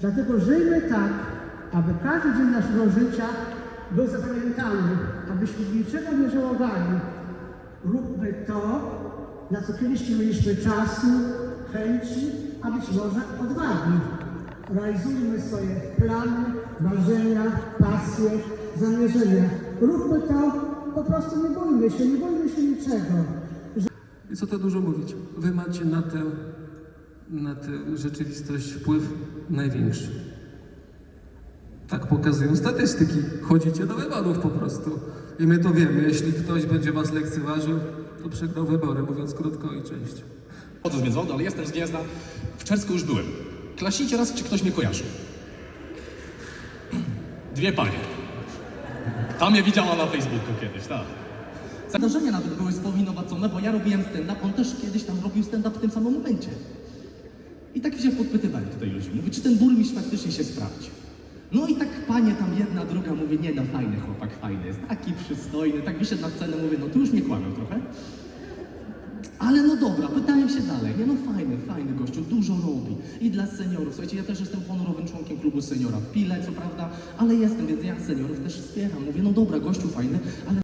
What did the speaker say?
Dlatego żyjmy tak, aby każdy dzień naszego życia był zapamiętany, abyśmy niczego nie żałowali. Róbmy to, na co kiedyś mieliśmy czasu, chęci, a być może odwagi. Realizujmy swoje plany, marzenia, pasje, zamierzenia. Róbmy to, po prostu nie bójmy się, nie bójmy się niczego. I co to dużo mówić? Wy macie na tę, na tę rzeczywistość wpływ największy. Tak pokazują statystyki. Chodzicie do wyborów po prostu. I my to wiemy. Jeśli ktoś będzie was lekceważył, to przegrał wybory, mówiąc krótko i część. Chodzę z ale jestem z Gniezna. W Czersku już byłem. Klasicie raz, czy ktoś mnie kojarzy? Dwie panie. Tam mnie widziała na Facebooku kiedyś, tak. Zdarzenia nawet były spowinowacone, bo ja robiłem stand-up, on też kiedyś tam robił stand-up w tym samym momencie. I tak się podpytywali tutaj ludzi. Mówi, czy ten burmistrz faktycznie się sprawdzi. No i tak panie tam jedna, druga mówi, nie no fajny chłopak, fajny jest, taki przystojny. Tak wyszedł na scenę, mówię, no tu już nie kłamią trochę. Ale no dobra, pytałem się dalej. Nie no fajny, fajny gościu, dużo robi. I dla seniorów. Słuchajcie, ja też jestem honorowym członkiem klubu seniora w Pile, co prawda, ale jestem, więc ja seniorów też wspieram. Mówię, no dobra, gościu fajny, ale